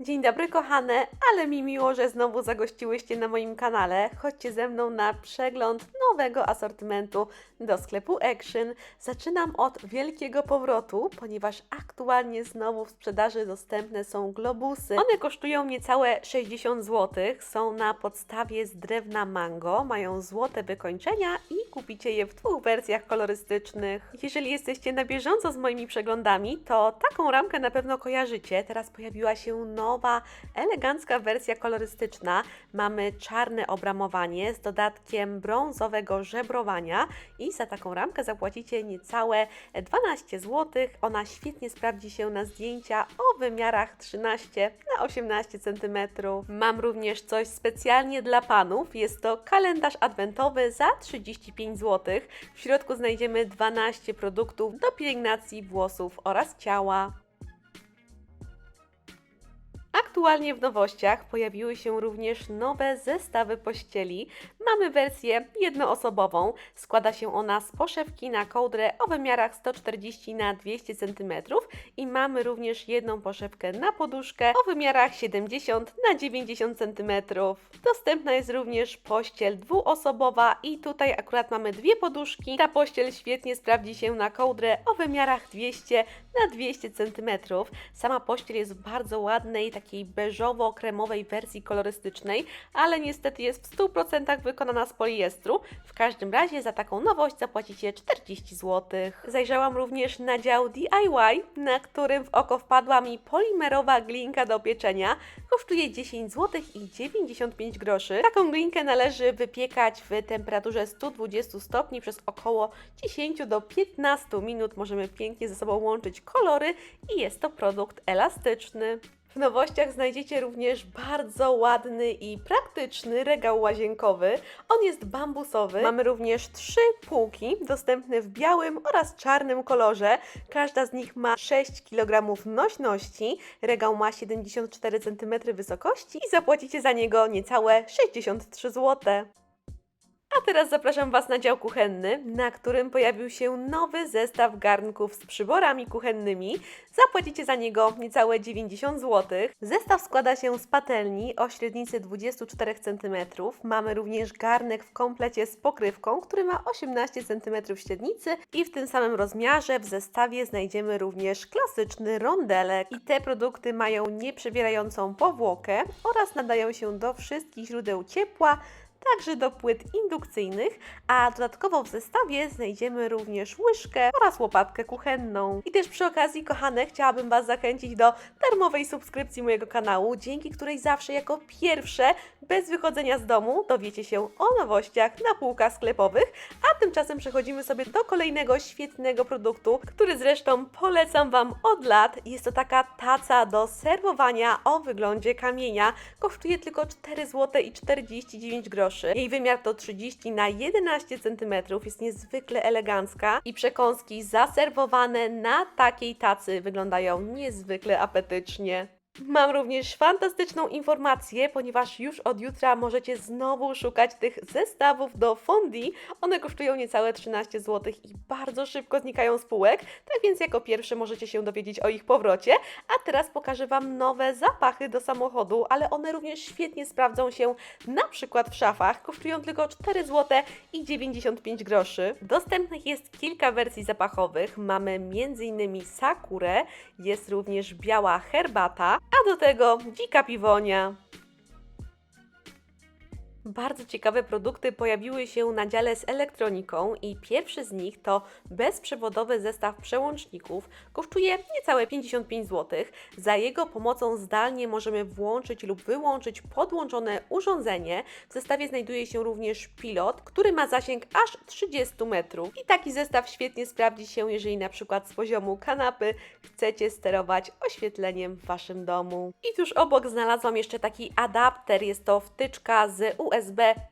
Dzień dobry kochane, ale mi miło, że znowu zagościłyście na moim kanale. Chodźcie ze mną na przegląd nowego asortymentu do sklepu Action. Zaczynam od wielkiego powrotu, ponieważ aktualnie znowu w sprzedaży dostępne są globusy. One kosztują niecałe 60 zł, są na podstawie z drewna mango, mają złote wykończenia i kupicie je w dwóch wersjach kolorystycznych. Jeżeli jesteście na bieżąco z moimi przeglądami, to taką ramkę na pewno kojarzycie. Teraz pojawiła się nowa, elegancka wersja kolorystyczna. Mamy czarne obramowanie z dodatkiem brązowego żebrowania i za taką ramkę zapłacicie niecałe 12 zł. Ona świetnie sprawdzi się na zdjęcia o wymiarach 13 na 18 cm. Mam również coś specjalnie dla panów. Jest to kalendarz adwentowy za 35 zł. W środku znajdziemy 12 produktów do pielęgnacji włosów oraz ciała. Aktualnie w nowościach pojawiły się również nowe zestawy pościeli. Mamy wersję jednoosobową. Składa się ona z poszewki na kołdrę o wymiarach 140 na 200 cm i mamy również jedną poszewkę na poduszkę o wymiarach 70 na 90 cm. Dostępna jest również pościel dwuosobowa i tutaj akurat mamy dwie poduszki. Ta pościel świetnie sprawdzi się na kołdrę o wymiarach 200 na 200 cm. Sama pościel jest w bardzo ładnej, takiej beżowo-kremowej wersji kolorystycznej, ale niestety jest w 100% wykonana z poliestru. W każdym razie za taką nowość zapłacicie 40 zł. Zajrzałam również na dział DIY, na którym w oko wpadła mi polimerowa glinka do pieczenia. Kosztuje 10 zł i 95 groszy. Taką glinkę należy wypiekać w temperaturze 120 stopni przez około 10 do 15 minut. Możemy pięknie ze sobą łączyć kolory i jest to produkt elastyczny. Nowościach znajdziecie również bardzo ładny i praktyczny regał łazienkowy. On jest bambusowy. Mamy również trzy półki, dostępne w białym oraz czarnym kolorze. Każda z nich ma 6 kg nośności. Regał ma 74 cm wysokości i zapłacicie za niego niecałe 63 zł. A teraz zapraszam Was na dział kuchenny, na którym pojawił się nowy zestaw garnków z przyborami kuchennymi. Zapłacicie za niego niecałe 90 zł. Zestaw składa się z patelni o średnicy 24 cm. Mamy również garnek w komplecie z pokrywką, który ma 18 cm średnicy i w tym samym rozmiarze w zestawie znajdziemy również klasyczny rondelek. I te produkty mają nieprzewierającą powłokę oraz nadają się do wszystkich źródeł ciepła, także do płyt indukcyjnych, a dodatkowo w zestawie znajdziemy również łyżkę oraz łopatkę kuchenną. I też przy okazji, kochane, chciałabym Was zachęcić do darmowej subskrypcji mojego kanału, dzięki której zawsze jako pierwsze, bez wychodzenia z domu, dowiecie się o nowościach na półkach sklepowych, a tymczasem przechodzimy sobie do kolejnego świetnego produktu, który zresztą polecam Wam od lat. Jest to taka taca do serwowania o wyglądzie kamienia. Kosztuje tylko 4 zł i 49 groszy. Jej wymiar to 30 na 11 cm, jest niezwykle elegancka i przekąski zaserwowane na takiej tacy wyglądają niezwykle apetycznie. Mam również fantastyczną informację, ponieważ już od jutra możecie znowu szukać tych zestawów do fondi. One kosztują niecałe 13 zł i bardzo szybko znikają z półek, tak więc jako pierwsze możecie się dowiedzieć o ich powrocie. A teraz pokażę Wam nowe zapachy do samochodu, ale one również świetnie sprawdzą się na przykład w szafach. Kosztują tylko 4 zł i 95 groszy. Dostępnych jest kilka wersji zapachowych. Mamy m.in. sakurę, jest również biała herbata, a do tego dzika piwonia. Bardzo ciekawe produkty pojawiły się na dziale z elektroniką i pierwszy z nich to bezprzewodowy zestaw przełączników. Kosztuje niecałe 55 zł. Za jego pomocą zdalnie możemy włączyć lub wyłączyć podłączone urządzenie. W zestawie znajduje się również pilot, który ma zasięg aż 30 metrów. I taki zestaw świetnie sprawdzi się, jeżeli na przykład z poziomu kanapy chcecie sterować oświetleniem w Waszym domu. I tuż obok znalazłam jeszcze taki adapter. Jest to wtyczka z USB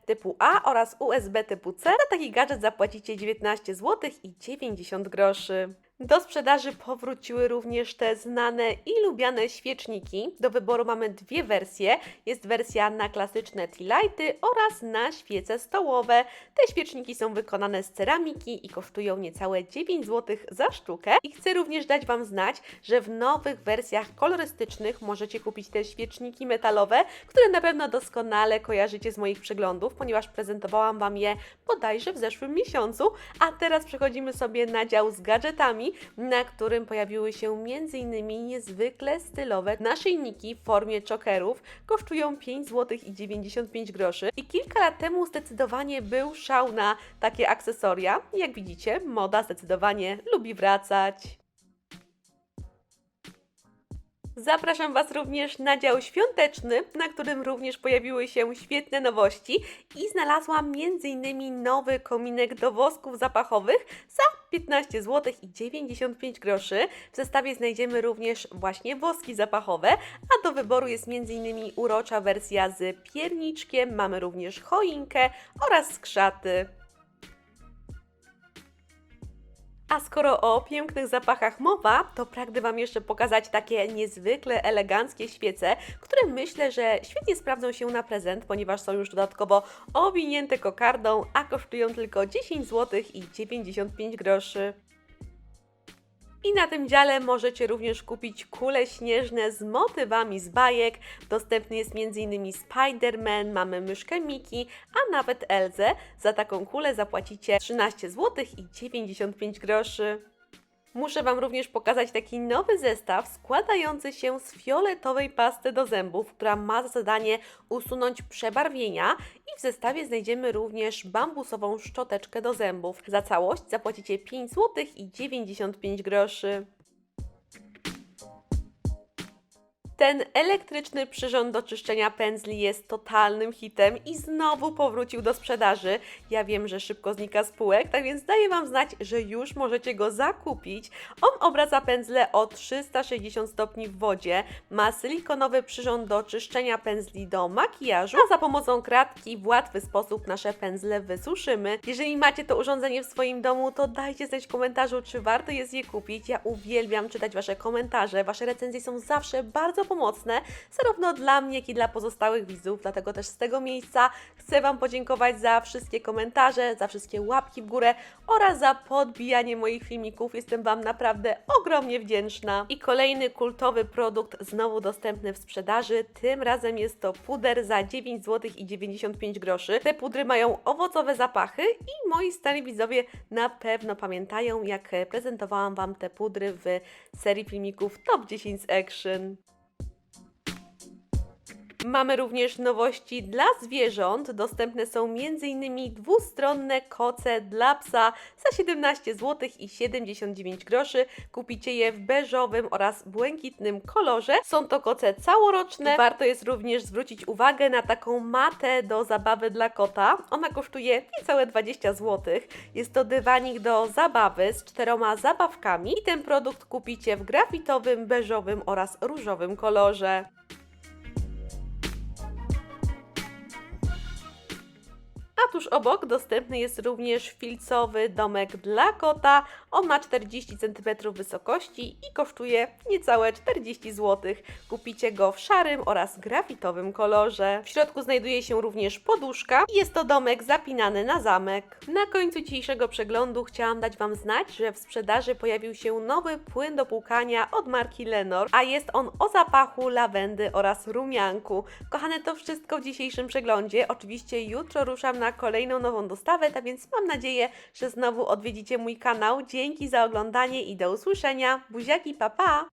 typu A oraz USB typu C. Za taki gadżet zapłacicie 19 zł i 90 groszy. Do sprzedaży powróciły również te znane i lubiane świeczniki. Do wyboru mamy dwie wersje. Jest wersja na klasyczne tea lighty oraz na świece stołowe. Te świeczniki są wykonane z ceramiki i kosztują niecałe 9 zł za sztukę. I chcę również dać Wam znać, że w nowych wersjach kolorystycznych możecie kupić te świeczniki metalowe, które na pewno doskonale kojarzycie z moich przeglądów, ponieważ prezentowałam Wam je bodajże w zeszłym miesiącu. A teraz przechodzimy sobie na dział z gadżetami, na którym pojawiły się m.in. niezwykle stylowe naszyjniki w formie chokerów. Kosztują 5 zł i 95 groszy. I kilka lat temu zdecydowanie był szał na takie akcesoria. Jak widzicie, moda zdecydowanie lubi wracać. Zapraszam Was również na dział świąteczny, na którym również pojawiły się świetne nowości i znalazłam m.in. nowy kominek do wosków zapachowych za 15 zł i 95 groszy. W zestawie znajdziemy również właśnie woski zapachowe, a do wyboru jest m.in. urocza wersja z pierniczkiem, mamy również choinkę oraz skrzaty. A skoro o pięknych zapachach mowa, to pragnę Wam jeszcze pokazać takie niezwykle eleganckie świece, które myślę, że świetnie sprawdzą się na prezent, ponieważ są już dodatkowo owinięte kokardą, a kosztują tylko 10 zł i 95 groszy. I na tym dziale możecie również kupić kule śnieżne z motywami z bajek. Dostępny jest m.in. Spider-Man, mamy myszkę Miki, a nawet Elzę. Za taką kulę zapłacicie 13 zł i 95 groszy. Muszę Wam również pokazać taki nowy zestaw składający się z fioletowej pasty do zębów, która ma za zadanie usunąć przebarwienia i w zestawie znajdziemy również bambusową szczoteczkę do zębów. Za całość zapłacicie 5 zł i 95 groszy. Ten elektryczny przyrząd do czyszczenia pędzli jest totalnym hitem i znowu powrócił do sprzedaży. Ja wiem, że szybko znika z półek, tak więc daję Wam znać, że już możecie go zakupić. On obraca pędzle o 360 stopni w wodzie, ma silikonowy przyrząd do czyszczenia pędzli do makijażu, a za pomocą kratki w łatwy sposób nasze pędzle wysuszymy. Jeżeli macie to urządzenie w swoim domu, to dajcie znać w komentarzu, czy warto jest je kupić. Ja uwielbiam czytać Wasze komentarze, Wasze recenzje są zawsze bardzo pomocne, zarówno dla mnie, jak i dla pozostałych widzów, dlatego też z tego miejsca chcę Wam podziękować za wszystkie komentarze, za wszystkie łapki w górę oraz za podbijanie moich filmików. Jestem Wam naprawdę ogromnie wdzięczna. I kolejny kultowy produkt znowu dostępny w sprzedaży. Tym razem jest to puder za 9 zł i 95 groszy. Te pudry mają owocowe zapachy i moi stali widzowie na pewno pamiętają, jak prezentowałam Wam te pudry w serii filmików Top 10 z Action. Mamy również nowości dla zwierząt. Dostępne są m.in. dwustronne koce dla psa za 17 zł i 79 groszy. Kupicie je w beżowym oraz błękitnym kolorze. Są to koce całoroczne. Warto jest również zwrócić uwagę na taką matę do zabawy dla kota. Ona kosztuje niecałe 20 zł. Jest to dywanik do zabawy z czteroma zabawkami i ten produkt kupicie w grafitowym, beżowym oraz różowym kolorze. A tuż obok dostępny jest również filcowy domek dla kota. On ma 40 cm wysokości i kosztuje niecałe 40 zł. Kupicie go w szarym oraz grafitowym kolorze. W środku znajduje się również poduszka i jest to domek zapinany na zamek. Na końcu dzisiejszego przeglądu chciałam dać Wam znać, że w sprzedaży pojawił się nowy płyn do płukania od marki Lenor, a jest on o zapachu lawendy oraz rumianku. Kochane, to wszystko w dzisiejszym przeglądzie. Oczywiście jutro ruszam na kolejną nową dostawę, tak więc mam nadzieję, że znowu odwiedzicie mój kanał. Dzięki za oglądanie i do usłyszenia. Buziaki, pa pa!